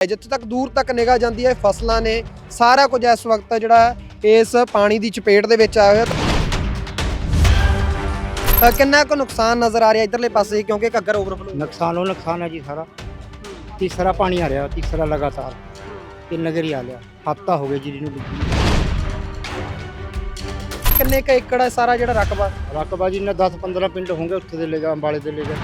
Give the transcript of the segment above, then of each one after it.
ਜਿੱਥੇ ਤੱਕ ਦੂਰ ਤੱਕ ਨਿਗਾਹ ਜਾਂਦੀ ਹੈ ਫਸਲਾਂ ਨੇ ਸਾਰਾ ਕੁਝ ਇਸ ਵਕਤ ਜਿਹੜਾ ਇਸ ਪਾਣੀ ਦੀ ਚਪੇਟ ਦੇ ਵਿੱਚ ਆਇਆ ਹੋਇਆ। ਕਿੰਨਾ ਕੁ ਨੁਕਸਾਨ ਨਜ਼ਰ ਆ ਰਿਹਾ ਇਧਰਲੇ ਪਾਸੇ ਕਿਉਂਕਿ ਘੱਗਰ ਓਵਰਫਲੋ ਨੁਕਸਾਨ ਉਹ ਨੁਕਸਾਨ ਹੈ ਜੀ ਸਾਰਾ। ਤੀਸਰਾ ਪਾਣੀ ਆ ਰਿਹਾ ਤੀਸਰਾ ਲਗਾਤਾਰ। ਤਿੰਨ ਨਜ਼ਰ ਹੀ ਆ ਲਿਆ ਹਫਤਾ ਹੋ ਗਿਆ ਜੀ ਇਹਨੂੰ ਕਿੰਨੇ ਕ ਏਕੜ ਹੈ ਸਾਰਾ ਜਿਹੜਾ ਰਕਬਾ? ਰਕਬਾ ਜੀ ਨੇ 10 15 ਪਿੰਡ ਹੋਣਗੇ ਉੱਥੇ ਦੇ ਲੈ ਜਾ ਅੰਬਾਲੇ ਦੇ ਲੈ ਜਾ।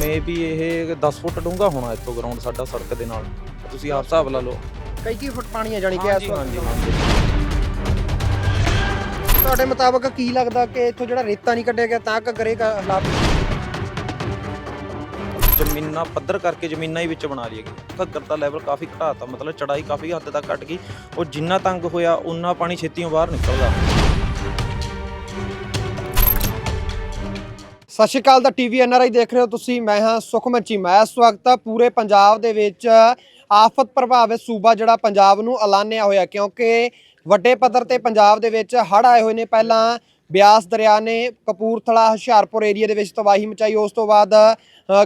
ਮੇ ਵੀ ਇਹ 10 ਫੁੱਟ ਡੂੰਘਾ ਹੋਣਾ ਇੱਥੋਂ ਗਰਾਊਂਡ ਸਾਡਾ ਸੜਕ ਦੇ ਨਾਲ। ਤੁਸੀਂ ਆਪ ਹਿਸਾਬ ਲਾ ਲਓ। ਕਈ ਕੀ ਫੁੱਟ ਪਾਣੀ ਹੈ ਜਾਣੀ ਕਿ ਇਸ ਹਾਂਜੀ ਵਕਤ ਹਾਂਜੀ। ਹਾਂਜੀ ਤੁਹਾਡੇ ਮੁਤਾਬਕ ਕੀ ਲੱਗਦਾ ਕਿ ਇੱਥੋਂ ਜਿਹੜਾ ਰੇਤਾ ਨਹੀਂ ਕੱਢਿਆ ਗਿਆ ਤਾਂ ਘੱਗਰੇ ਦਾ ਹਾਲਾਤ ਜ਼ਮੀਨਾਂ ਪੱਧਰ ਕਰਕੇ ਜ਼ਮੀਨਾਂ ਹੀ ਵਿੱਚ ਬਣਾ ਲਈਏ ਘੱਗਰ ਦਾ ਲੈਵਲ ਕਾਫੀ ਘਟਾਤਾ ਮਤਲਬ ਚੜਾਈ ਕਾਫੀ ਹੱਦ ਤੱਕ ਘਟ ਗਈ। ਉਹ ਜਿੰਨਾ ਤੰਗ ਹੋਇਆ ਉਨਾ ਪਾਣੀ ਛੇਤੀੋਂ ਬਾਹਰ ਨਿਕਲਦਾ। ਸਤਿ ਸ਼੍ਰੀ ਅਕਾਲ ਦਾ ਟੀਵੀ ਐਨਆਰਆਈ ਦੇਖ ਰਹੇ ਹੋ ਤੁਸੀਂ। ਮੈਂ ਹਾਂ ਸੁਖਮਨ ਚੀਮਾ ਇਸ ਵਕਤ ਪੂਰੇ ਪੰਜਾਬ ਦੇ ਵਿੱਚ। ਆਫਤ ਪ੍ਰਭਾਵਿਤ ਸੂਬਾ ਜਿਹੜਾ ਪੰਜਾਬ ਨੂੰ ਐਲਾਨਿਆ ਹੋਇਆ, ਕਿਉਂਕਿ ਵੱਡੇ ਪੱਧਰ ਤੇ ਪੰਜਾਬ ਦੇ ਵਿੱਚ ਹੜ੍ਹ ਆਏ ਹੋਏ ਨੇ। ਪਹਿਲਾਂ ਬਿਆਸ ਦਰਿਆ ਨੇ ਕਪੂਰਥਲਾ, ਹੁਸ਼ਿਆਰਪੁਰ ਏਰੀਆ ਦੇ ਵਿੱਚ ਤਬਾਹੀ ਮਚਾਈ। ਉਸ ਤੋਂ ਬਾਅਦ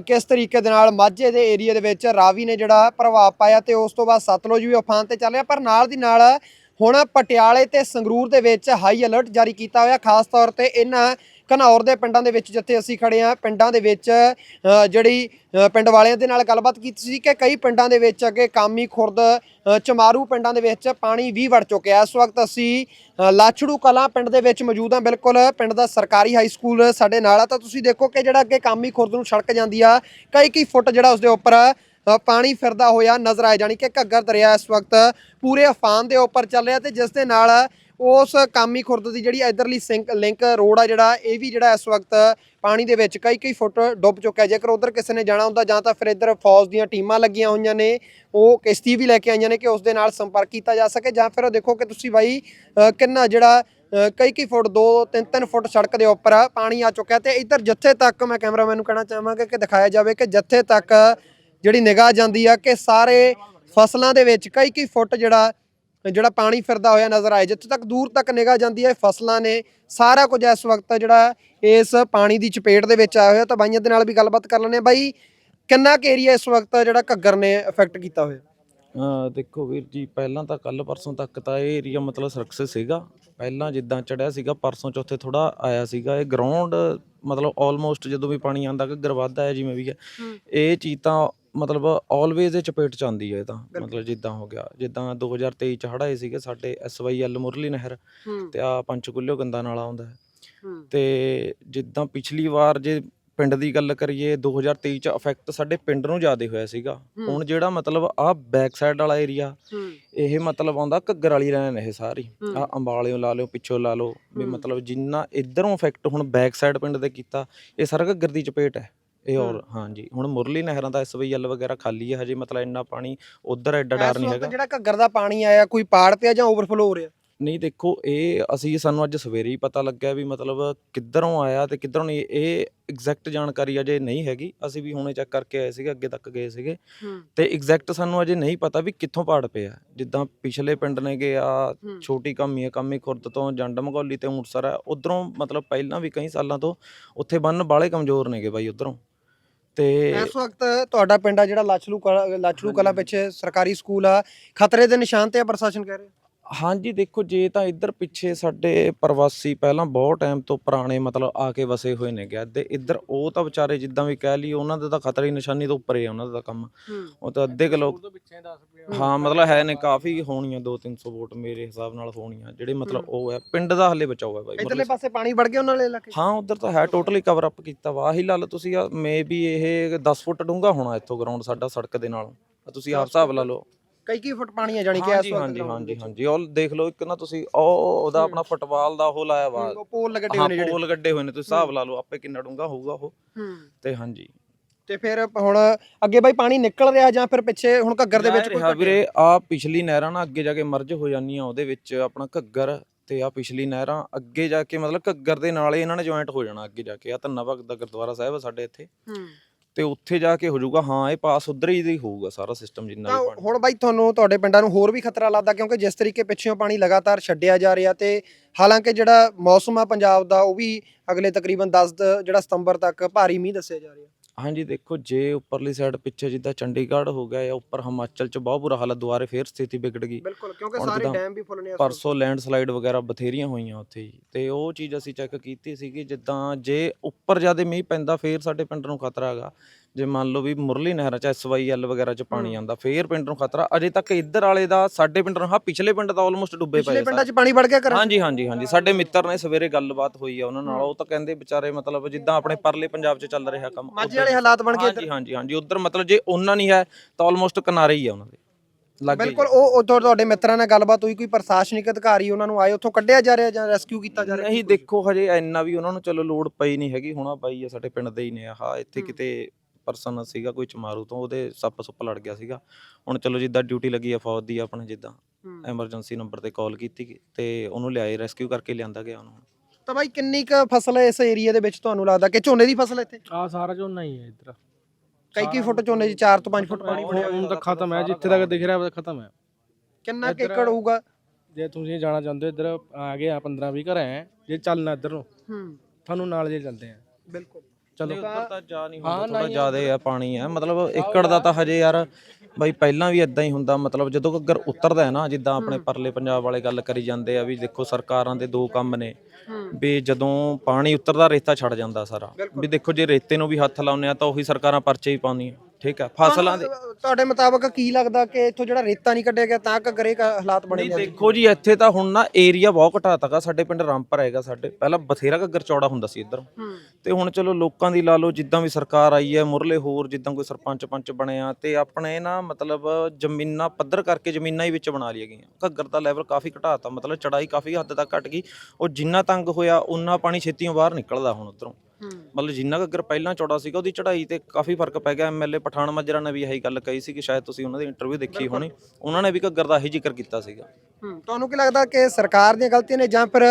ਕਿਸ ਤਰੀਕੇ ਦੇ ਨਾਲ ਮਾਝੇ ਦੇ ਏਰੀਆ ਦੇ ਵਿੱਚ ਰਾਵੀ ਨੇ ਜਿਹੜਾ ਪ੍ਰਭਾਵ ਪਾਇਆ ਤੇ ਉਸ ਤੋਂ ਬਾਅਦ ਸਤਲੁਜ ਵੀ ਉਫਾਨ ਤੇ ਚੱਲ ਰਿਹਾ ਪਰ ਨਾਲ ਦੀ ਨਾਲ ਹੁਣ ਪਟਿਆਲੇ ਤੇ ਸੰਗਰੂਰ ਦੇ ਵਿੱਚ ਹਾਈ ਅਲਰਟ ਜਾਰੀ ਕੀਤਾ ਹੋਇਆ। ਖਾਸ ਤੌਰ ਤੇ ਇਹਨਾਂ ਘਨੌਰ ਦੇ ਪਿੰਡਾਂ ਦੇ ਵਿੱਚ ਜਿੱਥੇ ਅਸੀਂ ਖੜੇ ਆ ਪਿੰਡਾਂ ਦੇ ਵਿੱਚ ਜਿਹੜੀ ਪਿੰਡ ਵਾਲਿਆਂ ਦੇ ਨਾਲ ਗੱਲਬਾਤ ਕੀਤੀ ਸੀ ਕਿ ਕਈ ਪਿੰਡਾਂ ਦੇ ਵਿੱਚ ਅੱਗੇ ਕਾਮੀ ਖੁਰਦ ਚਮਾਰੂ ਪਿੰਡਾਂ ਦੇ ਵਿੱਚ ਪਾਣੀ ਵੀ ਵੜ ਚੁੱਕਿਆ। ਇਸ ਵਕਤ ਅਸੀਂ ਲਾਛੜੂ ਕਲਾਂ ਪਿੰਡ ਦੇ ਵਿੱਚ ਮੌਜੂਦ ਹਾਂ। ਬਿਲਕੁਲ, ਪਿੰਡ ਦਾ ਸਰਕਾਰੀ ਹਾਈ ਸਕੂਲ ਸਾਡੇ ਨਾਲ ਆ। ਤਾਂ ਤੁਸੀਂ ਦੇਖੋ ਕਿ ਜਿਹੜਾ ਅੱਗੇ ਕਾਮੀ ਖੁਰਦ ਨੂੰ ਸੜਕ ਜਾਂਦੀ ਆ, ਕਈ ਕਈ ਫੁੱਟ ਜਿਹੜਾ ਉਸਦੇ ਉੱਪਰ ਪਾਣੀ ਫਿਰਦਾ ਹੋਇਆ ਨਜ਼ਰ ਆਇਆ। ਜਾਣੀ ਕਿ ਘੱਗਰ ਦਰਿਆ ਇਸ ਵਕਤ ਪੂਰੇ ਅਫਾਨ ਦੇ ਉੱਪਰ ਚੱਲ ਰਿਹਾ ਤੇ ਜਿਸ ਦੇ ਨਾਲ ਉਸ ਕਾਮੀ ਖੁਰਦ ਦੀ ਜਿਹੜੀ ਇਧਰਲੀ ਸਿੰਕ ਲਿੰਕ ਰੋਡ ਆ ਜਿਹੜਾ, ਇਹ ਵੀ ਜਿਹੜਾ ਇਸ ਵਕਤ ਪਾਣੀ ਦੇ ਵਿੱਚ ਕਈ ਕਈ ਫੁੱਟ ਡੁੱਬ ਚੁੱਕਾ ਹੈ ਜੇਕਰ ਉਧਰ ਕਿਸੇ ਨੇ ਜਾਣਾ ਹੁੰਦਾ ਜਾਂ ਤਾਂ ਫਿਰ ਇੱਧਰ ਫੌਜ ਦੀਆਂ ਟੀਮਾਂ ਲੱਗੀਆਂ ਹੋਈਆਂ ਨੇ, ਉਹ ਕਿਸ਼ਤੀ ਵੀ ਲੈ ਕੇ ਆਈਆਂ ਨੇ ਕਿ ਉਸ ਦੇ ਨਾਲ ਸੰਪਰਕ ਕੀਤਾ ਜਾ ਸਕੇ। ਜਾਂ ਫਿਰ ਉਹ ਦੇਖੋ ਕਿ ਤੁਸੀਂ ਬਾਈ ਕਿੰਨਾ ਜਿਹੜਾ ਕਈ ਕਈ ਫੁੱਟ 2 3 3 ਫੁੱਟ ਸੜਕ ਦੇ ਉੱਪਰ ਪਾਣੀ ਆ ਚੁੱਕਿਆ ਤੇ ਇੱਧਰ ਜਿੱਥੇ ਤੱਕ ਮੈਂ ਕੈਮਰਾਮੈਨ ਨੂੰ ਕਹਿਣਾ ਚਾਹਾਂਗਾ ਕਿ ਦਿਖਾਇਆ ਜਾਵੇ ਕਿ ਜਿੱਥੇ ਤੱਕ ਜਿਹੜੀ ਨਿਗਾਹ ਜਾਂਦੀ ਆ ਕਿ ਸਾਰੇ ਫਸਲਾਂ ਦੇ ਵਿੱਚ ਕਈ ਕਈ ਫੁੱਟ ਜਿਹੜਾ ਜਿਹੜਾ ਪਾਣੀ ਫਿਰਦਾ ਹੋਇਆ ਨਜ਼ਰ ਆਏ ਜਿੱਥੇ ਤੱਕ ਦੂਰ ਤੱਕ ਨਿਗਾਹ ਜਾਂਦੀ ਹੈ ਫਸਲਾਂ ਨੇ ਸਾਰਾ ਕੁਝ ਇਸ ਵਕਤ ਜਿਹੜਾ ਇਸ ਪਾਣੀ ਦੀ ਚਪੇਟ ਦੇ ਵਿੱਚ ਆਇਆ ਹੋਇਆ ਤਾਂ ਬਾਈਆਂ ਦੇ ਨਾਲ ਵੀ ਗੱਲਬਾਤ ਕਰ ਲੈਂਦੇ ਆ ਬਾਈ ਕਿੰਨਾ ਕੁ ਏਰੀਆ ਇਸ ਵਕਤ ਜਿਹੜਾ ਘੱਗਰ ਨੇ ਇਫੈਕਟ ਕੀਤਾ ਹੋਇਆ? ਅਹ ਦੇਖੋ ਵੀਰ ਜੀ ਪਹਿਲਾਂ ਤਾਂ ਕੱਲ ਪਰਸੋਂ ਤੱਕ ਤਾਂ ਇਹ ਏਰੀਆ ਮਤਲਬ ਸੁਰੱਖਿਅਤ ਸੀਗਾ। ਪਹਿਲਾਂ ਜਿੱਦਾਂ ਚੜਿਆ ਸੀਗਾ ਪਰਸੋਂ ਚੌਥੇ ਥੋੜਾ ਆਇਆ ਸੀਗਾ। ਇਹ ਗਰਾਊਂਡ ਮਤਲਬ ਆਲਮੋਸਟ ਜਦੋਂ ਵੀ ਪਾਣੀ ਆਂਦਾ ਘੱਗਰ ਵੱਧਦਾ ਹੈ ਜਿਵੇਂ ਵੀ ਹੈ। ਇਹ ਚੀਜ਼ ਤਾਂ ਮਤਲਬ ਆਲਵੇਜ਼ ਦੇ ਚਪੇਟ ਚ ਆਉਂਦੀ ਹੈ ਇਹ ਤਾਂ ਮਤਲਬ ਜਿੱਦਾਂ ਹੋ ਗਿਆ ਜਿੱਦਾਂ 2023 ਚ ਹੜ੍ਹ ਆਏ ਸੀਗੇ ਸਾਡੇ ਐਸਵਾਈਐਲ ਮੁਰਲੀ ਨਹਿਰ ਤੇ ਆ ਪੰਚਕੂਲਿਓ ਗੰਦਾ ਨਾਲਾ ਆਉਂਦਾ ਹੈ। ਤੇ ਜਿੱਦਾਂ ਪਿਛਲੀ ਵਾਰ ਜੇ ਪਿੰਡ ਦੀ ਗੱਲ ਕਰੀਏ 2023 ਚ ਇਫੈਕਟ ਸਾਡੇ ਪਿੰਡ ਨੂੰ ਜ਼ਿਆਦਾ ਹੋਇਆ ਸੀਗਾ। ਹੁਣ ਜਿਹੜਾ ਮਤਲਬ ਆ ਬੈਕ ਸਾਈਡ ਵਾਲਾ ਏਰੀਆ ਇਹ ਮਤਲਬ ਆਉਂਦਾ ਘੱਗਰ ਵਾਲੀ ਰਹਿਣ ਇਹ ਸਾਰੀ। ਆ ਅੰਬਾਲਿਓ ਲਾ ਲਿਓ ਪਿੱਛੋਂ ਲਾ ਲਓ ਵੀ। ਮਤਲਬ ਜਿੰਨਾ ਇਧਰੋਂ ਇਫੈਕਟ ਹੁਣ ਬੈਕ ਸਾਈਡ ਪਿੰਡ ਦੇ ਕੀਤਾ ਇਹ ਸਾਰਾ ਘੱਗਰ ਦੀ ਚਪੇਟ ਹੈ। ਇਹ ਔਰ ਹਾਂਜੀ। ਹੁਣ ਮੁਰਲੀ ਨਹਿਰਾਂ ਦਾ ਐਸਵਾਈਐਲ ਵਗੈਰਾ ਖਾਲੀ ਹੈ ਹਜੇ ਮਤਲਬ ਇੰਨਾ ਪਾਣੀ ਉਧਰ ਐਡਾ ਡਰ ਨਹੀਂ ਹੈਗਾ। ਜਿਹੜਾ ਘੱਗਰ ਦਾ ਪਾਣੀ ਆਇਆ ਕੋਈ ਪਾੜ ਪਿਆ ਜਾਂ ਓਵਰਫਲੋ ਹੋ ਰਿਹਾ? ਨਹੀਂ ਦੇਖੋ ਇਹ ਅਸੀਂ ਸਾਨੂੰ ਅੱਜ ਸਵੇਰੇ ਹੀ ਪਤਾ ਲੱਗਿਆ ਵੀ ਮਤਲਬ ਕਿੱਧਰੋਂ ਆਇਆ ਤੇ ਕਿੱਧਰੋਂ ਨਹੀਂ ਇਹ ਐਗਜ਼ੈਕਟ ਜਾਣਕਾਰੀ ਅਜੇ ਨਹੀਂ ਹੈਗੀ। ਅਸੀਂ ਵੀ ਹੁਣੇ ਚੈੱਕ ਕਰਕੇ ਆਏ ਸੀਗੇ ਅੱਗੇ ਤੱਕ ਗਏ ਸੀਗੇ। ਤੇ ਐਗਜ਼ੈਕਟ ਸਾਨੂੰ ਅਜੇ ਨਹੀਂ ਪਤਾ ਵੀ ਕਿੱਥੋਂ ਪਾੜ ਪਿਆ। ਜਿੱਦਾਂ ਪਿਛਲੇ ਪਿੰਡ ਨੇਗੇ ਆ ਹੂੰ। ਛੋਟੀ ਕਾਮੀ ਹੈ ਕਾਮੀ ਖੁਰਦ ਤੋਂ ਜੰਡ ਮਗੌਲੀ ਤੇ ਊਂਟਸਰ ਹੈ ਉਧਰੋਂ ਮਤਲਬ ਪਹਿਲਾਂ ਵੀ ਕਈ ਸਾਲਾਂ ਤੋਂ ਉੱਥੇ ਬੰਨ ਬਾਲੇ ਕਮਜ਼ੋਰ ਨੇਗੇ ਬਾਈ ਉਧਰੋਂ। ਤੇ ਇਸ ਵਕਤ ਤੁਹਾਡਾ ਪਿੰਡ ਆ ਜਿਹੜਾ ਲਾਚਲੂ ਕਲਾ- ਲਾਚਲੂ ਕਲਾ ਪਿੱਛੇ ਸਰਕਾਰੀ ਸਕੂਲ ਆ। ਖਤਰੇ ਦੇ ਨਿਸ਼ਾਨ ਤੇ ਆ ਪ੍ਰਸ਼ਾਸਨ ਕਹਿ ਰਿਹਾ। ਹਾਂਜੀ ਦੇਖੋ ਜੇ ਤਾਂ ਇੱਧਰ ਪਿੱਛੇ ਸਾਡੇ ਪ੍ਰਵਾਸੀ ਪਹਿਲਾਂ ਬਹੁਤ ਟਾਈਮ ਤੋਂ ਪੁਰਾਣੇ ਮਤਲਬ ਆ ਕੇ ਵਸੇ ਹੋਏ ਨੇ ਗਿਆ ਤੇ ਇੱਧਰ ਉਹ ਤਾਂ ਵਿਚਾਰੇ ਜਿੱਦਾਂ ਵੀ ਕਹਿ ਲਈ ਉਹਨਾਂ ਦਾ ਤਾਂ ਖਤਰੇ ਦੀ ਨਿਸ਼ਾਨੀ ਤੋਂ ਉੱਪਰ ਹੀ ਆ ਉਹਨਾਂ ਦਾ ਤਾਂ ਕੰਮ ਉਹ ਤਾਂ ਅੱਧੇ ਕਿਲੋ ਹਾਂ ਮਤਲਬ ਹੈ ਨੇ ਕਾਫੀ ਹੋਣੀਆਂ 2-300 ਵੋਟ ਮੇਰੇ ਹਿਸਾਬ ਨਾਲ ਹੋਣੀਆਂ ਜਿਹੜੇ ਮਤਲਬ ਉਹ ਹੈ। ਪਿੰਡ ਦਾ ਹੱਲੇ ਬਚਾਓ ਹੈ ਬਾਈ ਇਧਰਲੇ ਪਾਸੇ ਪਾਣੀ ਵੜ ਗਿਆ ਉਹਨਾਂ ਵਾਲੇ ਇਲਾਕੇ? ਹਾਂ ਉਧਰ ਤਾਂ ਹੈ ਟੋਟਲੀ ਕਵਰ ਅਪ ਕੀਤਾ ਵਾ। ਆਹੀ ਲਾ ਲਓ ਤੁਸੀਂ ਆ ਮੇ ਵੀ ਇਹ 10 ਫੁੱਟ ਡੂੰਘਾ ਹੋਣਾ ਇੱਥੋਂ ਗਰਾਊਂਡ ਸਾਡਾ ਸੜਕ ਦੇ ਨਾਲ। ਤੁਸੀਂ ਆਪ ਹਿਸਾਬ ਲਾ ਲਓ। ਕਈ ਕਈ ਫੁੱਟ ਪਾਣੀ ਆ ਜਾਣੀ ਕਿ ਇਸ ਹਾਂਜੀ ਵਕਤ ਹਾਂਜੀ ਹਾਂਜੀ। ਹਾਂਜੀ। ਉਹ ਦੇਖ ਲਓ ਇੱਕ ਨਾ ਤੁਸੀਂ ਉਹ ਉਹਦਾ ਆਪਣਾ ਫੁੱਟਬਾਲ ਦਾ ਉਹ ਲਾਇਆ ਵਾ। ਉਹ ਪੋਲ ਲੱਗੇ ਹਾਂ ਹੋਏ ਨੇ ਜਿਹੜੇ। ਪੋਲ ਗੱਡੇ ਹੋਏ ਨੇ ਤੁਸੀਂ ਹਿਸਾਬ ਲਾ ਲਓ ਆਪੇ ਕਿੰਨਾ ਡੂੰਘਾ ਹੋਊਗਾ ਉਹ। ਹੂੰ। ਤੇ ਹਾਂਜੀ। ਤੇ ਫਿਰ ਹੁਣ ਅੱਗੇ ਬਾਈ ਪਾਣੀ ਨਿਕਲ ਰਿਹਾ ਜਾਂ ਫਿਰ ਪਿੱਛੇ ਹੁਣ ਘੱਗਰ ਦੇ ਵਿੱਚ ਕੋਈ ਰਿਹਾ? ਵੀਰੇ ਆ ਪਿਛਲੀ ਨਹਿਰਾਂ ਨਾ ਅੱਗੇ ਜਾ ਕੇ ਮਰਜ ਹੋ ਜਾਂਦੀਆਂ ਉਹਦੇ ਵਿੱਚ ਆਪਣਾ ਘੱਗਰ ਤੇ ਆ ਪਿਛਲੀ ਨਹਿਰਾਂ ਅੱਗੇ ਜਾ ਕੇ ਮਤਲਬ ਘੱਗਰ ਦੇ ਨਾਲ ਹੀ ਇਹਨਾਂ ਨੇ ਜੁਆਇੰਟ ਹੋ ਜਾਣਾ ਅੱਗੇ ਜਾ ਕੇ। ਆ ਧੰਨਾ ਭਗਤ ਦਾ ਗੁਰਦੁਆਰਾ ਸਾਹਿਬ ਆ ਸਾਡੇ ਇੱਥੇ। ਹੂੰ। ਤੇ ਉੱਥੇ ਜਾ ਕੇ ਹੋ ਜਾਊਗਾ। ਹਾਂ ਇਹ ਪਾਸ ਉਧਰ ਹੀ ਦੀ ਹੋਊਗਾ ਸਾਰਾ ਸਿਸਟਮ ਜਿੰਨਾ ਤਾਂ ਵੀ ਪਾਣੀ। ਹੁਣ ਬਾਈ ਤੁਹਾਨੂੰ ਤੁਹਾਡੇ ਪਿੰਡਾਂ ਨੂੰ ਹੋਰ ਵੀ ਖਤਰਾ ਲੱਗਦਾ ਕਿਉਂਕਿ ਜਿਸ ਤਰੀਕੇ ਪਿੱਛੇੋਂ ਪਾਣੀ ਲਗਾਤਾਰ ਛੱਡਿਆ ਜਾ ਰਿਹਾ ਤੇ ਹਾਲਾਂਕਿ ਜਿਹੜਾ ਮੌਸਮ ਆ ਪੰਜਾਬ ਦਾ ਉਹ ਵੀ ਅਗਲੇ ਤਕਰੀਬਨ 10 ਦ- ਜਿਹੜਾ ਸਤੰਬਰ ਤੱਕ ਭਾਰੀ ਮੀਂਹ ਦੱਸਿਆ ਜਾ ਰਿਹਾ। ਹਾਂਜੀ ਦੇਖੋ ਜੇ ਉੱਪਰਲੀ ਸਾਈਡ ਪਿੱਛੇ ਜਿੱਦਾਂ ਚੰਡੀਗੜ੍ਹ ਹੋ ਗਿਆ ਜਾਂ ਉੱਪਰ ਹਿਮਾਚਲ ਚ ਬਹੁਤ ਬੁਰਾ ਹਾਲ ਹੈ ਦੁਬਾਰੇ ਫੇਰ ਸਥਿਤੀ ਵਿਗੜ ਗਈ। ਬਿਲਕੁਲ ਕਿਉਂਕਿ ਹੁਣ ਸਾਰੇ ਜਿੱਦਾਂ ਡੈਮ ਵੀ ਫੁੱਲਣੇ ਆ ਪਰਸੋਂ ਲੈਂਡਸਲਾਈਡ ਵਗੈਰਾ ਬਥੇਰੀਆਂ ਹੋਈਆਂ ਉੱਥੇ ਜੀ। ਤੇ ਉਹ ਚੀਜ਼ ਅਸੀਂ ਚੈੱਕ ਕੀਤੀ ਸੀਗੀ ਜਿੱਦਾਂ ਜੇ ਉੱਪਰ ਜ਼ਿਆਦਾ ਮੀਂਹ ਪੈਂਦਾ ਫੇਰ ਸਾਡੇ ਪਿੰਡ ਨੂੰ ਖਤਰਾ ਹੈਗਾ। ਜੇ ਮੰਨ ਲਓ ਵੀ ਮੁਰਲੀ ਨਹਿਰ ਚ ਐਸਵਾਈਐਲ ਵਗੈਰਾ ਚ ਪਾਣੀ ਆਉਂਦਾ ਫੇਰ ਪਿੰਡ ਨੂੰ ਖਤਰਾ। ਅਜੇ ਤੱਕ ਇੱਧਰ ਵਾਲੇ ਦਾ ਸਾਡੇ ਪਿੰਡ ਨੂੰ ਹਾਂ ਪਿਛਲੇ ਪਿੰਡ ਤਾਂ ਆਲਮੋਸਟ ਡੁੱਬੇ ਪਏ ਪਿਛਲੇ ਪਿੰਡਾਂ 'ਚ ਪਾਣੀ ਵੜ ਗਿਆ ਘਰਾਂ 'ਚ? ਹਾਂਜੀ ਹਾਂਜੀ ਹਾਂਜੀ। ਸਾਡੇ ਮਿੱਤਰ ਨੇ ਸਵੇਰੇ ਗੱਲਬਾਤ ਹੋਈ ਆ ਉਹਨਾਂ ਨਾਲ। ਉਹ ਤਾਂ ਕਹਿੰਦੇ ਵਿਚਾਰੇ ਮਤਲਬ ਜਿੱਦਾਂ ਆਪਣੇ ਪਰਲੇ ਪੰਜਾਬ 'ਚ ਚੱਲ ਰਿਹਾ ਕੰਮ ਮਾਝੇ ਵਾਲੇ ਹਾਲਾਤ ਬਣ ਗਏ ਹਾਂਜੀ ਹਾਂਜੀ ਹਾਂਜੀ। ਉਧਰ ਮਤਲਬ ਜੇ ਉਹਨਾਂ ਨਹੀਂ ਹੈ ਤਾਂ ਆਲਮੋਸਟ ਕਿਨਾਰੇ ਹੀ ਆ ਉਹਨਾਂ ਦੇ। ਲੱਗੇ ਬਿਲਕੁਲ ਉਹ ਉਹ ਤੁਹਾਡੇ ਮਿੱਤਰਾਂ ਨਾਲ ਗੱਲਬਾਤ ਹੋਈ ਕੋਈ ਪ੍ਰਸ਼ਾਸਨਿਕ ਅਧਿਕਾਰੀ ਉਹਨਾਂ ਨੂੰ ਆਏ ਉੱਥੋਂ ਕੱਢਿਆ ਜਾ ਰਿਹਾ ਜਾਂ ਰੈਸਕਿਊ ਕੀਤਾ ਜਾ ਰਿਹਾ? ਨਹੀਂ ਦੇਖੋ ਹਜੇ ਇੰਨਾ ਵੀ ਉਹਨਾਂ ਨੂੰ ਚਲੋ ਲੋੜ ਪਈ ਨਹੀਂ ਹੈਗੀ। ਹੁਣਾ ਬਾਈ ਆ ਸਾਡੇ ਪਿੰਡ ਦੇ ਹੀ ਨੇ ਆਹ ਇੱਥੇ। ਕਿਤੇ ਪਰਸਨ ਸੀਗਾ ਕੋਈ ਚਮਾਰੂ ਤੋਂ ਉਹਦੇ ਸੱਪ ਸੁੱਪ ਲੜ ਗਿਆ ਸੀਗਾ। ਹੁਣ ਚਲੋ ਜਿੱਦਾਂ ਡਿਊਟੀ ਲੱਗੀ ਆ ਫੌਜ ਦੀ ਆਪਣੇ ਜਿੱਦਾਂ। ਐਮਰਜੈਂਸੀ ਨੰਬਰ ਤੇ ਕਾਲ ਕੀਤੀ ਤੇ ਉਹਨੂੰ ਲਿਆਏ ਰੈਸਕਿਊ ਕਰਕੇ ਲਿਆਂਦਾ ਗਿਆ ਉਹਨੂੰ। ਤਾਂ ਬਾਈ ਕਿੰਨੀ ਕੁ ਫਸਲ ਹੈ ਇਸ ਏਰੀਆ ਦੇ ਵਿੱਚ ਤੁਹਾਨੂੰ ਲੱਗਦਾ ਕਿ ਝੋਨੇ ਦੀ ਫਸਲ ਇੱਥੇ? ਆ ਸਾਰਾ ਝੋਨਾ ਹੀ ਹੈ ਇੱਧਰ। ਕਈ ਕਈ ਫੁੱਟ ਝੋਨੇ 'ਚ 4 ਤੋਂ 5 ਫੁੱਟ ਪਾਣੀ ਹੁਣ। ਤਾਂ ਖਤਮ ਹੈ ਜਿੱਥੇ ਤੱਕ ਦਿਖ ਰਿਹਾ ਉਹ ਖਤਮ ਹੈ। ਕਿੰਨਾ ਕੁ ਏਕੜ ਹੋਊਗਾ? ਜੇ ਤੁਸੀਂ ਜਾਣਾ ਚਾਹੁੰਦੇ ਹੋ ਇੱਧਰ ਆ ਗਏ ਆ 15 20 ਘਰ ਹੈ ਜੇ ਚੱਲਣਾ ਇੱਧਰ ਨੂੰ ਹੂੰ। ਤੁਹਾਨੂੰ ਨਾਲ ਜੇ ਚੱਲਦੇ ਆ। ਬਿਲਕੁਲ। ਚਲੋ। ਉੱਧਰ ਤਾਂ ਜਾ ਨਹੀਂ ਹੁੰਦਾ ਥੋੜਾ ਜ਼ਿਆਦਾ ਆ ਪਾਣੀ ਆ। ਮਤਲਬ ਏਕੜ ਦਾ ਤਾਂ ਹਜੇ ਯਾਰ ਬਾਈ ਪਹਿਲਾਂ ਵੀ ਇਦਾਂ ਹੀ ਹੁੰਦਾ ਮਤਲਬ ਜਦੋਂ ਘੱਗਰ ਉਤਰਦਾ ਹੈ ਨਾ ਜਿੱਦਾਂ ਆਪਣੇ ਪਰਲੇ ਪੰਜਾਬ ਵਾਲੇ ਗੱਲ ਕਰੀ ਜਾਂਦੇ ਆ ਵੀ ਦੇਖੋ ਸਰਕਾਰਾਂ ਦੇ ਦੋ ਕੰਮ ਨੇ ਵੀ ਜਦੋਂ ਪਾਣੀ ਉਤਰਦਾ ਰੇਤਾ ਛੱਡ ਜਾਂਦਾ ਸਾਰਾ। ਵੀ ਦੇਖੋ ਜੇ ਰੇਤੇ ਨੂੰ ਵੀ ਹੱਥ ਲਾਉਂਦੇ ਆ ਤਾਂ ਉਹੀ ਸਰਕਾਰਾਂ ਪਰਚੇ ਹੀ ਪਾਉਂਦੀਆਂ। ਠੀਕ ਆ ਫਸਲਾਂ ਦੇ ਤੁਹਾਡੇ ਮੁਤਾਬਕ ਕੀ ਲੱਗਦਾ ਕਿ ਇੱਥੋਂ ਜਿਹੜਾ ਰੇਤਾ ਨਹੀਂ ਕੱਢਿਆ ਗਿਆ ਤਾਂ ਕ ਹਾਲਾਤ ਬਣੇ ਨਹੀਂ ਦੇਖੋ ਜੀ ਇੱਥੇ ਤਾਂ ਹੁਣ ਨਾ ਏਰੀਆ ਬਹੁਤ ਘਟਾ ਤੱਕਾ ਸਾਡੇ ਪਿੰਡ ਰਾਮਪਰ ਹੈਗਾ ਸਾਡੇ। ਪਹਿਲਾਂ ਬਥੇਰਾ ਘੱਗਰ ਚੌੜਾ ਹੁੰਦਾ ਸੀ ਇੱਧਰ। ਤੇ ਹੁਣ ਚਲੋ ਲੋਕਾਂ ਦੀ ਲਾ ਲਓ ਜਿੱਦਾਂ ਵੀ ਸਰਕਾਰ ਆਈ ਹੈ ਮੁਰਲੇ ਹੋਰ ਜਿੱਦਾਂ ਕੋਈ ਸਰਪੰਚ ਪੰਚ ਬਣਿਆ ਤੇ ਆਪਣੇ ਨਾ ਮਤਲਬ ਜ਼ਮੀਨਾਂ ਪੱਧਰ ਕਰਕੇ ਜ਼ਮੀਨਾਂ ਹੀ ਵਿੱਚ ਬਣਾ ਲਈਆਂ ਗਈਆਂ। ਘੱਗਰ ਦਾ ਲੈਵਲ ਕਾਫੀ ਘਟਾਤਾ ਮਤਲਬ ਚੜਾਈ ਕਾਫੀ ਹੱਦ ਤੱਕ ਘਟ ਗਈ। ਉਹ ਜਿੰਨਾ ਤੰਗ ਹੋਇਆ ਉਨਾ ਪਾਣੀ ਛੇਤੀਆਂ ਬਾਹਰ ਨਿਕਲਦਾ ਹੁਣ ਉਧਰੋਂ। ਮਤਲਬ ਜਿੰਨਾ ਘੱਗਰ ਪਹਿਲਾਂ ਚੌੜਾ ਸੀਗਾ ਉਹਦੀ ਚੜਾਈ ਤੇ ਕਾਫੀ ਫ਼ਰਕ ਪੈ ਗਿਆ। ਐਮਐਲਏ ਪਠਾਨ ਮਾਜਰਾ ਨੇ ਵੀ ਇਹੀ ਗੱਲ ਕਹੀ ਸੀ ਕਿ ਸ਼ਾਇਦ ਤੁਸੀਂ ਉਹਨਾਂ ਦੀ ਇੰਟਰਵਿਊ ਦੇਖੀ ਹੋਣੀ। ਉਹਨਾਂ ਨੇ ਵੀ ਘੱਗਰ ਦਾ ਇਹੀ ਜ਼ਿਕਰ ਕੀਤਾ ਸੀਗਾ। ਹੂੰ ਤੁਹਾਨੂੰ ਕੀ ਲੱਗਦਾ ਕਿ ਸਰਕਾਰ ਦੀਆਂ ਗਲਤੀਆਂ ਨੇ ਜਾਂ ਫਿਰ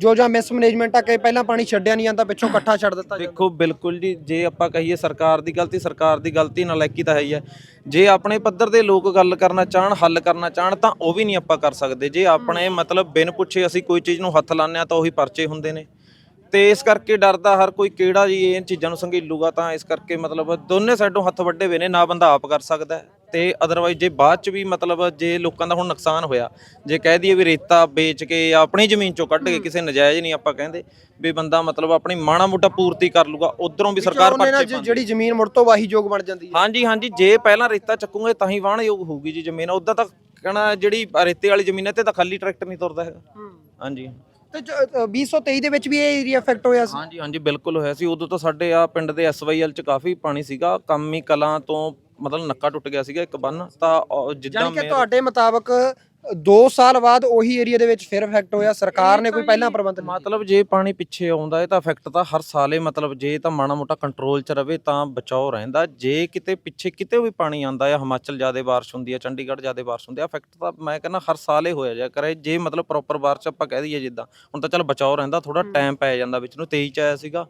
ਜੋ ਜਾਂ ਮਿਸਮੈਨੇਜਮੈਂਟ ਆ ਕਿ ਪਹਿਲਾਂ ਪਾਣੀ ਛੱਡਿਆ ਨਹੀਂ ਜਾਂਦਾ ਪਿੱਛੋਂ ਇਕੱਠਾ ਛੱਡ ਦਿੱਤਾ ਜਾਂਦਾ? ਦੇਖੋ ਬਿਲਕੁਲ ਜੀ। ਜੇ ਆਪਾਂ ਕਹੀਏ ਸਰਕਾਰ ਦੀ ਗਲਤੀ ਸਰਕਾਰ ਦੀ ਗਲਤੀ ਨਲਾਇਕੀ ਤਾਂ ਹੈ ਹੀ ਹੈ। ਜੇ ਆਪਣੇ ਪੱਧਰ ਦੇ ਲੋਕ ਗੱਲ ਕਰਨਾ ਚਾਹਣ ਹੱਲ ਕਰਨਾ ਚਾਹਣ ਤਾਂ ਉਹ ਵੀ ਨਹੀਂ ਆਪਾਂ ਕਰ ਸਕਦੇ। ਜੇ ਆਪਣੇ ਮਤਲਬ ਬਿਨ ਪੁੱਛੇ ਅਸੀਂ ਕੋਈ ਚੀਜ਼ ਨੂੰ ਹੱਥ ਲਾਉਂਦੇ ਆ ਤਾਂ ਉਹੀ ਪਰਚੇ ਹੁੰਦੇ ਨੇ। ਤੇ ਇਸ ਕਰਕੇ ਡਰਦਾ ਹਰ ਕੋਈ ਕਿਹੜਾ ਜੀ ਇਹ ਚੀਜ਼ਾਂ ਨੂੰ ਸੰਘੀਲੂਗਾ ਤਾਂ ਇਸ ਕਰਕੇ ਮਤਲਬ ਦੋਨੇ ਸਾਈਡੋਂ ਹੱਥ ਵੱਡੇ ਹੋਏ ਨੇ ਨਾ ਬੰਦਾ ਆਪ ਕਰ ਸਕਦਾ ਹੈ। ਤੇ ਅਦਰਵਾਈਜ਼ ਜੇ ਬਾਅਦ ਚ ਵੀ ਮਤਲਬ ਜੇ ਲੋਕਾਂ ਦਾ ਹੁਣ ਨੁਕਸਾਨ ਹੋਇਆ ਜੇ ਕਹਿ ਦਈਏ ਵੀ ਰੇਤਾ ਵੇਚ ਕੇ ਆਪਣੀ ਜ਼ਮੀਨ ਚੋਂ ਕੱਢ ਕੇ ਕਿਸੇ ਨਜਾਇਜ਼ ਨਹੀਂ ਆਪਾਂ ਕਹਿੰਦੇ ਵੀ ਬੰਦਾ ਮਤਲਬ ਆਪਣੀ ਮਾਣਾ ਮੋਟਾ ਪੂਰਤੀ ਕਰ ਲੂਗਾ ਉਧਰੋਂ ਵੀ ਸਰਕਾਰ ਉਹਨੇ ਨਾ ਪਰਚੇ ਜ- ਜਿਹੜੀ ਜ਼ਮੀਨ ਮੁੜ ਤੋਂ ਵਾਹੀ ਯੋਗ ਬਣ ਜਾਂਦੀ ਹੈ। ਹਾਂਜੀ ਹਾਂਜੀ ਜੇ ਪਹਿਲਾਂ ਰੇਤਾ ਚੱਕੂਗੇ ਤਾਂ ਹੀ ਵਾਹਣਯੋਗ ਹੋਊਗੀ ਜੀ ਜ਼ਮੀਨ ਉਦਾਂ ਤਾਂ ਕਹਣਾ ਜਿਹੜੀ ਰੇਤੇ ਵਾਲੀ ਜ਼ਮੀਨ ਹੈ ਤੇ ਤਾਂ ਖਾਲੀ ਟਰੈਕਟਰ ਨਹੀਂ ਤੁਰਦਾ ਹੈਗਾ। ਹਾਂਜੀ। ਤੇ ਜ- ਅ, 2023 ਦੇ ਵਿੱਚ ਵੀ ਇਹ ਏਰੀਆ ਇਫੈਕਟ ਹੋਇਆ ਸੀ? ਹਾਂਜੀ ਹਾਂਜੀ ਬਿਲਕੁਲ ਹੋਇਆ ਸੀ। ਉਦੋਂ ਤਾਂ ਸਾਡੇ ਆ ਪਿੰਡ ਦੇ ਐਸਵਾਈਐਲ ਚ ਕਾਫੀ ਪਾਣੀ ਸੀਗਾ। ਕੰਮੀ ਕਲਾਂ ਤੋਂ ਮਤਲਬ ਨੱਕਾ ਟੁੱਟ ਗਿਆ ਸੀਗਾ ਇੱਕ ਬੰਨ ਤਾਂ ਉਹ ਜਿੱਦਾਂ ਯਾਨੀ ਕਿ ਮੇਰ- ਤੁਹਾਡੇ ਮੁਤਾਬਕ 2 ਸਾਲ ਬਾਅਦ ਉਹੀ ਏਰੀਆ ਦੇ ਵਿੱਚ ਫਿਰ ਇਫੈਕਟ ਹੋਇਆ। ਸਰਕਾਰ ਨੇ ਕੋਈ ਪਹਿਲਾਂ ਪ੍ਰਬੰਧ ਨਹੀਂ ਮਤਲਬ ਜੇ ਪਾਣੀ ਪਿੱਛੇ ਆਉਂਦਾ ਹੈ ਤਾਂ ਇਫੈਕਟ ਤਾਂ ਹਰ ਸਾਲੇ ਮਤਲਬ ਜੇ ਤਾਂ ਮਾੜਾ ਮੋਟਾ ਕੰਟਰੋਲ 'ਚ ਰਵੇ ਤਾਂ ਬਚਾਓ ਰਹਿੰਦਾ। ਜੇ ਕਿਤੇ ਪਿੱਛੇ ਕਿਤੇ ਵੀ ਪਾਣੀ ਆਉਂਦਾ ਹੈ ਹਿਮਾਚਲ ਜ਼ਿਆਦਾ ਬਾਰਿਸ਼ ਹੁੰਦੀ ਹੈ ਚੰਡੀਗੜ੍ਹ ਜ਼ਿਆਦਾ ਬਾਰਿਸ਼ ਹੁੰਦੀ ਹੈ ਇਫੈਕਟ ਤਾਂ ਮੈਂ ਕਹਿੰਦਾ ਹਰ ਸਾਲੇ ਹੋਇਆ ਜਾ ਕਰੇ। ਜੇ ਮਤਲਬ ਪ੍ਰੋਪਰ ਬਾਰਿਸ਼ ਆਪਾਂ ਕਹਿ ਦਈਏ ਜਿੱਦਾਂ ਹੁਣ ਤਾਂ ਚੱਲ ਬਚਾਓ ਰਹਿੰਦਾ ਥੋੜਾ ਟਾਈਮ ਪੈ ਜਾਂਦਾ ਵਿੱਚ ਨੂੰ 23 ਚ ਆਇਆ ਸੀਗਾ।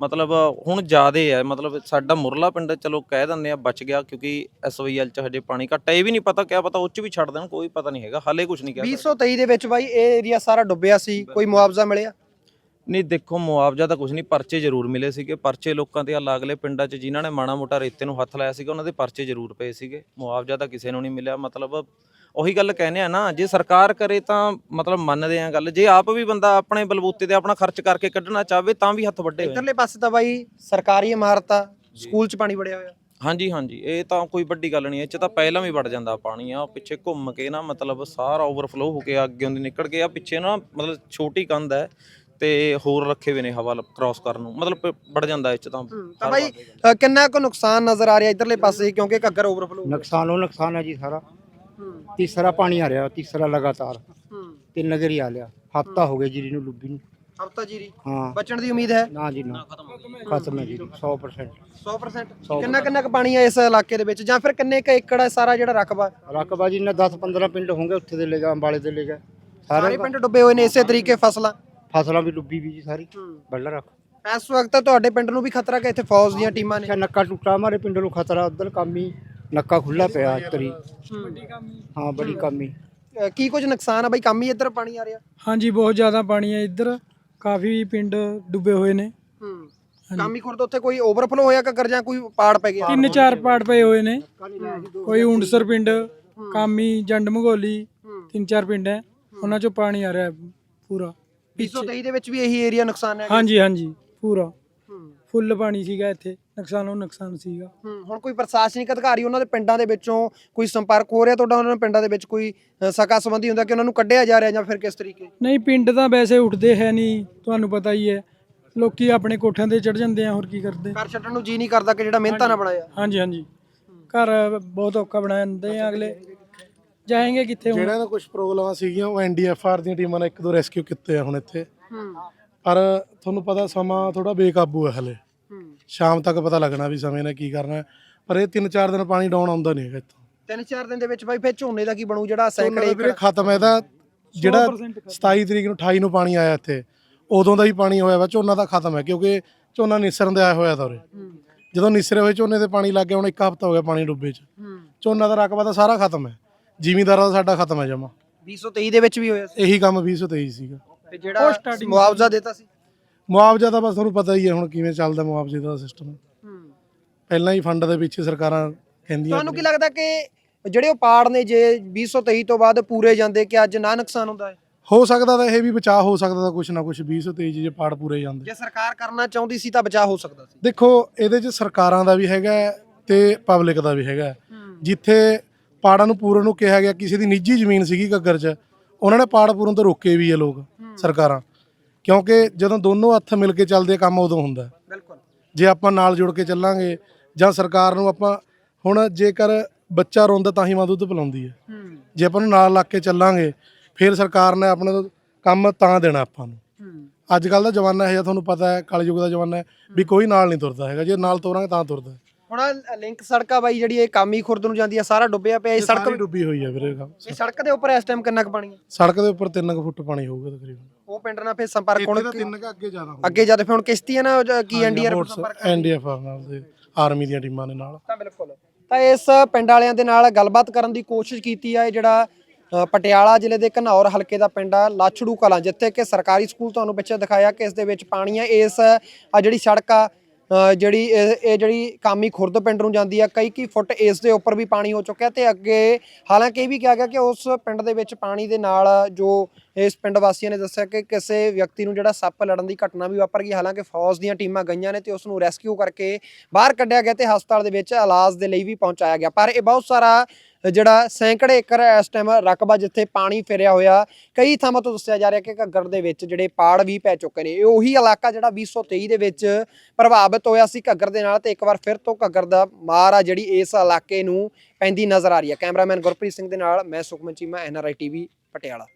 ਮਤਲਬ ਹੁਣ ਜ਼ਿਆਦੇ ਹੈ ਮਤਲਬ ਸਾਡਾ ਮੁਰਲਾ ਪਿੰਡ ਚਲੋ ਕਹਿ ਦਿੰਦੇ ਆ ਬਚ ਗਿਆ ਕਿਉਂਕਿ ਐਸਵਾਈਐਲ ਚ ਹਜੇ ਪਾਣੀ ਘੱਟ ਇਹ ਵੀ ਨਹੀਂ ਪਤਾ ਕਿਆ ਪਤਾ ਉਹ ਚ ਵੀ ਛੱਡ ਦੇਣ ਕੋਈ ਪਤਾ ਨਹੀਂ ਹੈਗਾ ਹਾਲੇ ਕੁਝ ਨਹੀਂ ਕਹਿ ਸਕਦੇ 2023 ਦੇ ਵਿੱਚ ਬਾਈ ਇਹ ਏਰੀਆ ਸਾਰਾ ਡੁੱਬਿਆ ਸੀ ਕੋਈ ਮੁਆਵਜ਼ਾ ਮਿਲਿਆ? ਨਹੀਂ ਦੇਖੋ ਮੁਆਵਜ਼ਾ ਤਾਂ ਕੁਝ ਨਹੀਂ ਪਰਚੇ ਜ਼ਰੂਰ ਮਿਲੇ ਸੀਗੇ। ਪਰਚੇ ਲੋਕਾਂ ਦੇ ਹੱਲ ਅਗਲੇ ਪਿੰਡਾਂ 'ਚ ਜਿਨ੍ਹਾਂ ਨੇ ਮਾੜਾ ਮੋਟਾ ਰੇਤੇ ਨੂੰ ਹੱਥ ਲਾਇਆ ਸੀਗਾ ਉਹਨਾਂ ਦੇ ਪਰਚੇ ਜ਼ਰੂਰ ਪਏ ਸੀਗੇ। ਮੁਆਵਜ਼ਾ ਤਾਂ ਕਿਸੇ ਨੂੰ ਨਹੀਂ ਮਿਲਿਆ ਮਤਲਬ ਉਹੀ ਗੱਲ ਕਹਿੰਦੇ ਆ ਨਾ ਜੇ ਸਰਕਾਰ ਕਰੇ ਤਾਂ ਮਤਲਬ ਮੰਨਦੇ ਆ ਗੱਲ ਜੇ ਆਪ ਵੀ ਬੰਦਾ ਆਪਣੇ ਬਲਬੂਤੇ ਤੇ ਆਪਣਾ ਖਰਚ ਕਰਕੇ ਕੱਢਣਾ ਚਾਹਵੇ ਤਾਂ ਵੀ ਹੱਥ ਵੱਡੇ ਹੋਏ। ਇੱਧਰਲੇ ਪਾਸੇ ਤਾਂ ਬਾਈ ਸਰਕਾਰੀ ਇਮਾਰਤਾਂ ਸਕੂਲ 'ਚ ਪਾਣੀ ਵੜਿਆ ਹੋਇਆ। ਹਾਂਜੀ ਹਾਂਜੀ ਇਹ ਤਾਂ ਕੋਈ ਵੱਡੀ ਗੱਲ ਨਹੀਂ ਇਹ 'ਚ ਤਾਂ ਪਹਿਲਾਂ ਵੀ ਵੜ ਜਾਂਦਾ ਪਾਣੀ ਆ ਪਿੱਛੇ ਘੁੰਮ ਕੇ ਨਾ ਮਤਲਬ ਸਾਰਾ ਓਵਰਫਲੋ ਹੋ ਕੇ ਅੱਗੇ ਹੁੰਦੀ ਨਿਕਲ ਕੇ ਆ ਪਿੱਛੇ ਨਾ ਮਤਲਬ ਛੋਟੀ ਕੰਧ ਹੈ ਤੇ ਹੋਰ ਰੱਖੇ ਹੋਏ ਨੇ ਹਵਾ ਕ੍ਰਾਸ ਕਰਨ ਨੂੰ ਮਤਲਬ ਵੜ ਜਾਂਦਾ ਇਹ 'ਚ ਤਾਂ ਤਾਂ ਬਾਈ ਅ, ਕਿੰਨਾ ਕੁ ਨੁਕਸਾਨ ਨਜ਼ਰ ਆ ਰਿਹਾ ਇੱਧਰਲੇ ਪਾਸੇ ਕਿਉਂਕਿ ਘੱਗਰ ਓਵਰਫਲੋ ਨੁਕਸਾਨ ਉਹ ਨੁਕਸਾਨ ਹੈ ਜੀ ਸਾਰਾ। ਤੀਸਰਾ ਪਾਣੀ ਆ ਰਿਹਾ ਤੀਸਰਾ ਲਗਾਤਾਰ। ਤੇ ਨਗਰ ਹੀ ਆ ਲਿਆ ਹਫਤਾ ਹੋ ਗਿਆ ਜੀਰੀ ਨੂੰ ਲੁੱਬੀ ਨੂੰ। ਹਫਤਾ ਜੀਰੀ? ਹਾਂ। ਬਚਣ ਦੀ ਉਮੀਦ ਹੈ? ਨਾ ਜੀ ਨਾ। ਖਤਮ ਹੈ ਜੀ 100% 100% ਕਿੰਨਾ ਕਿੰਨਾ ਕੁ ਪਾਣੀ ਹੈ ਇਸ ਇਲਾਕੇ ਦੇ ਵਿੱਚ? ਜਾਂ ਫਿਰ ਕਿੰਨੇ ਕੁ ਏਕੜ ਹੈ ਸਾਰਾ ਜਿਹੜਾ ਰਕਬਾ? ਰਕਬਾ ਜੀ ਨਾ 10 15 ਪਿੰਡ ਹੋਣਗੇ ਉੱਥੇ ਦੇ ਲੇਗਾ ਅੰਬਾਲੇ ਦੇ ਲੇਗਾ। ਸਾਰੇ ਸਾਰੇ ਪਿੰਡ ਡੁੱਬੇ ਹੋਏ ਨੇ ਇਸੇ ਤਰੀਕੇ ਫਸਲਾਂ? ਫਸਲਾਂ ਵੀ ਡੁੱਬੀ ਵੀ ਜੀ ਸਾਰੀ। ਬੱਲਾ ਰੱਖ। ਇਸ ਵਕਤ ਤੁਹਾਡੇ ਪਿੰਡ ਨੂੰ ਵੀ ਖਤਰਾ ਕਿ ਇੱਥੇ ਫੌਜ ਦੀਆਂ ਟੀਮਾਂ ਨੇ। ਨੱਕਾ ਟੁੱਟਾ ਮਾਰੇ ਪਿੰਡ ਨੂੰ ਖਤਰਾ ਉਧਰ ਕਾਮੀ ਨੱਕਾ ਖੁੱਲਾ ਪਿਆ ਤਰੀ ਹਾਂ। ਬੜੀ ਕਾਮੀ ਅ, ਕੀ ਕੁਝ ਨੁਕਸਾਨ ਆ ਬਾਈ? ਕੰਮ ਹੀ ਇੱਧਰ ਪਾਣੀ ਆ ਰਿਹਾ। ਹਾਂਜੀ ਬਹੁਤ ਜ਼ਿਆਦਾ ਪਾਣੀ ਹੈ ਇੱਧਰ। ਕਾਫੀ ਪਿੰਡ ਡੁੱਬੇ ਹੋਏ ਨੇ। ਹੂੰ। ਕਾਮੀ ਖੁਰਦ ਉੱਥੇ ਕੋਈ ਓਵਰਫਲੋ ਹੋਇਆ ਘੱਗਰ ਜਾਂ ਕੋਈ ਪਾੜ ਪੈ ਗਿਆ? ਤਿੰਨ ਚਾਰ ਪਾੜ ਪਏ ਹੋਏ ਨੇ। ਕੋਈ ਉਂਡਸਰ ਪਿੰਡ ਕਾਮੀ ਜੰਡ ਮਗੋਲੀ ਤਿੰਨ ਚਾਰ ਪਿੰਡ ਹੈ। ਉਹਨਾਂ ਚੋਂ ਪਾਣੀ ਆ ਰਿਹਾ ਹੈ ਪੂਰਾ 223 ਦੇ ਵਿੱਚ ਵੀ ਇਹੀ ਏਰੀਆ ਨੁਕਸਾਨ ਹੈ ਹਾਂਜੀ ਹਾਂਜੀ ਪੂਰਾ। ਫੁੱਲ ਪਾਣੀ ਸੀਗਾ ਇੱਥੇ। ਨੁਕਸਾਨ ਉਹ ਨੁਕਸਾਨ ਸੀਗਾ। ਹੂੰ, ਹੁਣ ਕੋਈ ਪ੍ਰਸ਼ਾਸਨਿਕ ਅਧਿਕਾਰੀ ਉਹਨਾਂ ਦੇ ਪਿੰਡਾਂ ਦੇ ਵਿੱਚੋਂ ਕੋਈ ਸੰਪਰਕ ਹੋ ਰਿਹਾ ਤੁਹਾਡਾ ਉਹਨਾਂ ਦੇ ਪਿੰਡਾਂ ਦੇ ਵਿੱਚ ਕੋਈ ਅ, ਸਕਾ ਸੰਬੰਧੀ ਹੁੰਦਾ ਕਿ ਉਹਨਾਂ ਨੂੰ ਕੱਢਿਆ ਜਾ ਰਿਹਾ ਜਾਂ ਫਿਰ ਕਿਸ ਤਰੀਕੇ? ਨਹੀਂ ਪਿੰਡ ਤਾਂ ਵੈਸੇ ਉੱਠਦੇ ਹੈ ਨਹੀਂ ਤੁਹਾਨੂੰ ਪਤਾ ਹੀ ਹੈ। ਲੋਕੀ ਆਪਣੇ ਕੋਠਿਆਂ ਤੇ ਚੜ ਜਾਂਦੇ ਆ ਹੋਰ ਕੀ ਕਰਦੇ। ਘਰ ਛੱਡਣ ਨੂੰ ਜੀ ਨਹੀਂ ਕਰਦਾ ਕਿ ਜਿਹੜਾ ਮਿਹਨਤਾਂ ਨਾ ਬਣਾਇਆ। ਹਾਂਜੀ ਹਾਂਜੀ। ਘਰ ਬਹੁਤ ਔਖਾ ਬਣਾ ਦਿੰਦੇ ਆ ਅਗਲੇ। ਜਾਏਂਗੇ ਕਿੱਥੇ ਹੁਣ? ਜਿਹੜਿਆਂ ਦਾ ਕੁਝ ਪ੍ਰੋਬਲਮਾਂ ਸੀਗੀਆਂ ਉਹ ਐਨਡੀਐਫਆਰ ਦੀਆਂ ਟੀਮਾਂ ਨੇ ਇੱਕ ਦੋ ਰੈਸਕਿਊ ਕੀਤੇ ਆ ਹੁਣ ਇੱਥੇ। ਹੂੰ। ਪਰ ਤੁਹਾਨੂੰ ਪਤਾ ਸਮਾਂ ਥੋੜਾ ਬੇਕਾਬੂ ਹੈ ਹਲੇ। ਸ਼ਾਮ ਤੱਕ ਪਤਾ ਲੱਗਣਾ ਵੀ ਸਮੇਂ ਨੇ ਕੀ ਕਰਨਾ। ਪਰ ਇਹ 3-4 ਦਿਨ ਪਾਣੀ ਡਾਊਨ ਆਉਂਦਾ ਨਹੀਂ ਹੈਗਾ ਇੱਥੋਂ। ਤਿੰਨ ਚਾਰ ਦਿਨ ਦੇ ਵਿੱਚ ਬਾਈ ਫਿਰ ਝੋਨੇ ਦਾ ਕੀ ਬਣੂ? ਜਿਹੜਾ ਸੈਂਕੜੇ ਦਾ ਵੀਰੇ ਖਤਮ ਹੈ ਇਹਦਾ ਜਿਹੜਾ 27 ਤਰੀਕ ਨੂੰ 28 ਨੂੰ ਪਾਣੀ ਆਇਆ ਇੱਥੇ ਉਦੋਂ ਦਾ ਹੀ ਪਾਣੀ ਹੋਇਆ ਵਾ ਝੋਨਾ ਦਾ ਖਤਮ ਹੈ ਕਿਉਂਕਿ ਝੋਨਾ ਨਿਸਰਨ ਦੇ ਆਇਆ ਹੋਇਆ ਤਾਂ ਉਰੇ। ਜਦੋਂ ਨਿਸਰੇ ਹੋਏ ਝੋਨੇ ਤੇ ਪਾਣੀ ਲੱਗ ਗਿਆ ਹੁਣ ਇੱਕ ਹਫ਼ਤਾ ਹੋ ਗਿਆ ਪਾਣੀ ਡੁੱਬੇ ਚ। ਝੋਨਾ ਦਾ ਰਕਬਾ ਤਾਂ ਸਾਰਾ ਖਤਮ ਹੈ। ਜ਼ਿਮੀਂਦਾਰਾਂ ਦਾ ਸਾਡਾ ਖਤਮ ਹੈ ਜਮਾ। 223 ਦੇ ਵਿੱਚ ਵੀ ਹੋਇਆ ਸੀ। ਇਹੀ ਕੰਮ 2023 ਸੀਗਾ। ਤੇ ਜਿਹੜਾ ਮੁਆਵਜ਼ਾ ਦਿੱਤਾ ਸੀ। ਮੁਆਵਜ਼ਾ ਤਾਂ ਬਸ ਤੁਹਾਨੂੰ ਪਤਾ ਹੀ ਹੈ ਹੁਣ ਕਿਵੇਂ ਚੱਲਦਾ ਮੁਆਵਜ਼ੇ ਦਾ ਸਿਸਟਮ ਹੂੰ। ਪਹਿਲਾਂ ਹੀ ਫੰਡ ਦੇ ਪਿੱਛੇ ਸਰਕਾਰਾਂ ਕਹਿੰਦੀਆਂ ਤੁਹਾਨੂੰ ਕੀ ਲੱਗਦਾ ਕਿ ਜਿਹੜੇ ਉਹ ਪਾੜ ਨੇ ਜੇ 223 ਤੋਂ ਬਾਅਦ ਪੂਰੇ ਜਾਂਦੇ ਕਿ ਅੱਜ ਨਾ ਨੁਕਸਾਨ ਹੁੰਦਾ ਹੈ? ਹੋ ਸਕਦਾ ਤਾਂ ਇਹ ਵੀ ਬਚਾਅ ਹੋ ਸਕਦਾ ਤਾਂ ਕੁਛ ਨਾ ਕੁਛ 2023 ਜੇ ਪਾੜ ਪੂਰੇ ਜਾਂਦੇ। ਜੇ ਸਰਕਾਰ ਕਰਨਾ ਚਾਹੁੰਦੀ ਸੀ ਤਾਂ ਬਚਾਅ ਹੋ ਸਕਦਾ ਸੀ। ਦੇਖੋ ਇਹਦੇ 'ਚ ਸਰਕਾਰਾਂ ਦਾ ਵੀ ਹੈਗਾ ਹੈ ਤੇ ਪਬਲਿਕ ਦਾ ਵੀ ਹੈਗਾ ਹੈ। ਜਿੱਥੇ ਪਾੜਾਂ ਨੂੰ ਪੂਰਨ ਨੂੰ ਕਿਹਾ ਗਿਆ ਕਿਸੇ ਦੀ ਨਿੱਜੀ ਜ਼ਮੀਨ ਸੀਗੀ ਘੱਗਰ 'ਚ ਉਹਨਾਂ ਨੇ ਪਾੜ ਪੂਰਨ ਤੋਂ ਰੋਕੇ ਵੀ ਹੈ ਲੋਕ ਸਰਕਾਰਾਂ। ਕਿਉਂਕਿ ਜਦੋਂ ਦੋਨੋਂ ਹੱਥ ਮਿਲ ਕੇ ਚੱਲਦੇ ਕੰਮ ਉਦੋਂ ਹੁੰਦਾ। ਬਿਲਕੁਲ। ਜੇ ਆਪਾਂ ਨਾਲ ਜੁੜ ਕੇ ਚੱਲਾਂਗੇ ਜਾਂ ਸਰਕਾਰ ਨੂੰ ਆਪਾਂ ਹੁਣ ਜੇਕਰ ਬੱਚਾ ਰੋਂਦਾ ਤਾਂ ਹੀ ਮਾਂ ਦੁੱਧ ਪਿਲਾਉਂਦੀ ਹੈ। ਜੇ ਆਪਾਂ ਨੂੰ ਨਾਲ ਲੱਗ ਕੇ ਚੱਲਾਂਗੇ ਫਿਰ ਸਰਕਾਰ ਨੇ ਆਪਣੇ ਤੋਂ ਕੰਮ ਤਾਂ ਦੇਣਾ ਆਪਾਂ ਨੂੰ। ਅੱਜ ਕੱਲ ਦਾ ਜ਼ਮਾਨਾ ਹੈ ਜਾਂ ਤੁਹਾਨੂੰ ਪਤਾ ਹੈ ਕਲਯੁਗ ਦਾ ਜ਼ਮਾਨਾ ਹੈ ਵੀ ਕੋਈ ਨਾਲ ਨਹੀਂ ਤੁਰਦਾ ਹੈਗਾ। ਜੇ ਨਾਲ ਤੋਰਾਂਗੇ ਤਾਂ ਤੁਰਦਾ। ਹੁਣ ਆਹ ਲਿੰਕ ਸੜਕਾਂ ਬਾਈ ਜਿਹੜੀ ਇਹ ਕਾਮੀ ਖੁਰਦ ਨੂੰ ਜਾਂਦੀ ਆ ਸਾਰਾ ਡੁੱਬਿਆ ਪਿਆ ਇਹ ਸੜਕ ਸਾਰੀ ਡੁੱਬੀ ਹੋਈ ਹੈ ਵੀਰੇ ਇਹ ਸੜਕ ਦੇ ਉੱਪਰ ਇਸ ਟਾਈਮ ਕਿੰਨਾ ਕੁ ਪਾਣੀ ਹੈ? ਸੜਕ ਦੇ ਉੱਪਰ 3 ਫੁੱਟ ਪਾਣੀ ਹੋਊਗਾ ਤਕਰੀਬਨ। ਉਹ ਪਿੰਡ ਨਾਲ ਫਿਰ ਸੰਪਰਕ ਇੱਥੇ ਹੁਣ ਤਾਂ 3 ਕ ਅੱਗੇ ਜ਼ਿਆਦਾ ਹੋਊਗਾ ਅੱਗੇ ਜਦ ਫਿਰ ਹੁਣ ਕਿਸ਼ਤੀ ਹੈ ਨਾ ਉਹ ਜ- ਕੀ ਐਨਡੀਆਰ ਸੰਪਰਕ ਐਨਡੀਐਫ ਨਾਲ ਦੇ ਆਰਮੀ ਦੀਆਂ ਟੀਮਾਂ ਦੇ ਨਾਲ। ਤਾਂ ਬਿਲਕੁਲ। ਤਾਂ ਇਸ ਪਿੰਡ ਵਾਲਿਆਂ ਦੇ ਨਾਲ ਗੱਲਬਾਤ ਕਰਨ ਦੀ ਕੋਸ਼ਿਸ਼ ਕੀਤੀ ਆ ਇਹ ਜਿਹੜਾ ਅ, ਪਟਿਆਲਾ ਜ਼ਿਲ੍ਹੇ ਦੇ ਘਨੌਰ ਹਲਕੇ ਦਾ ਪਿੰਡ ਆ ਲਾਛੜੂ ਕਲਾਂ ਜਿੱਥੇ ਕਿ ਸਰਕਾਰੀ ਸਕੂਲ ਤੁਹਾਨੂੰ ਪਿੱਛੇ ਦਿਖਾਇਆ ਕਿ ਇਸ ਦੇ ਵਿੱਚ ਪਾਣੀ ਆ। ਇਸ ਆ ਜਿਹੜੀ ਸੜਕ ਆ ਜਿਹੜੀ, ਇਹ ਇਹ ਜਿਹੜੀ ਕਾਮੀ ਖੁਰਦ ਪਿੰਡ ਨੂੰ ਜਾਂਦੀ ਆ, ਕਈ ਕੀ ਫੁੱਟ ਇਸ ਦੇ ਉੱਪਰ ਵੀ ਪਾਣੀ ਹੋ ਚੁੱਕਿਆ ਤੇ ਅੱਗੇ ਹਾਲਾਂਕਿ ਇਹ ਵੀ ਕਿਹਾ ਗਿਆ ਕਿ ਉਸ ਪਿੰਡ ਦੇ ਵਿੱਚ ਪਾਣੀ ਦੇ ਨਾਲ ਜੋ ਇਸ ਪਿੰਡ ਵਾਸੀਆਂ ਨੇ ਦੱਸਿਆ ਕਿ ਕਿਸੇ ਵਿਅਕਤੀ ਨੂੰ ਜਿਹੜਾ ਸੱਪ ਲੜਨ ਦੀ ਘਟਨਾ ਵੀ ਵਾਪਰ ਗਈ, ਹਾਲਾਂਕਿ ਫੌਜ ਦੀਆਂ ਟੀਮਾਂ ਗਈਆਂ ਨੇ ਤੇ ਉਸ ਨੂੰ ਰੈਸਕਿਊ ਕਰਕੇ ਬਾਹਰ ਕੱਢਿਆ ਗਿਆ ਤੇ ਹਸਪਤਾਲ ਦੇ ਵਿੱਚ ਇਲਾਜ ਦੇ ਲਈ ਵੀ ਪਹੁੰਚਾਇਆ ਗਿਆ। ਪਰ ਇਹ ਬਹੁਤ ਸਾਰਾ ਜਿਹੜਾ ਸੈਂਕੜੇ ਏਕੜ ਇਸ ਟਾਈਮ ਰਕਬਾ ਜਿੱਥੇ ਪਾਣੀ ਫਿਰਿਆ ਹੋਇਆ, ਕਈ ਥਾਵਾਂ ਤੋਂ ਦੱਸਿਆ ਜਾ ਰਿਹਾ ਕਿ ਘੱਗਰ ਦੇ ਵਿੱਚ ਜਿਹੜੇ ਪਾੜ ਵੀ ਪੈ ਚੁੱਕੇ ਨੇ, ਇਹ ਉਹੀ ਇਲਾਕਾ ਜਿਹੜਾ 2023 ਦੇ ਵਿੱਚ ਪ੍ਰਭਾਵਿਤ ਹੋਇਆ ਸੀ ਘੱਗਰ ਦੇ ਨਾਲ ਤੇ ਇੱਕ ਵਾਰ ਫਿਰ ਤੋਂ ਘੱਗਰ ਦਾ ਮਾਰ ਆ ਜਿਹੜੀ ਇਸ ਇਲਾਕੇ ਨੂੰ ਪੈਂਦੀ ਨਜ਼ਰ ਆ ਰਹੀ ਹੈ। ਕੈਮਰਾਮੈਨ ਗੁਰਪ੍ਰੀਤ ਸਿੰਘ ਦੇ ਨਾਲ ਮੈਂ ਸੁਖਮਨ ਚੀਮਾ ਐਨਆਰਆਈ ਟੀਵੀ, ਪਟਿਆਲਾ।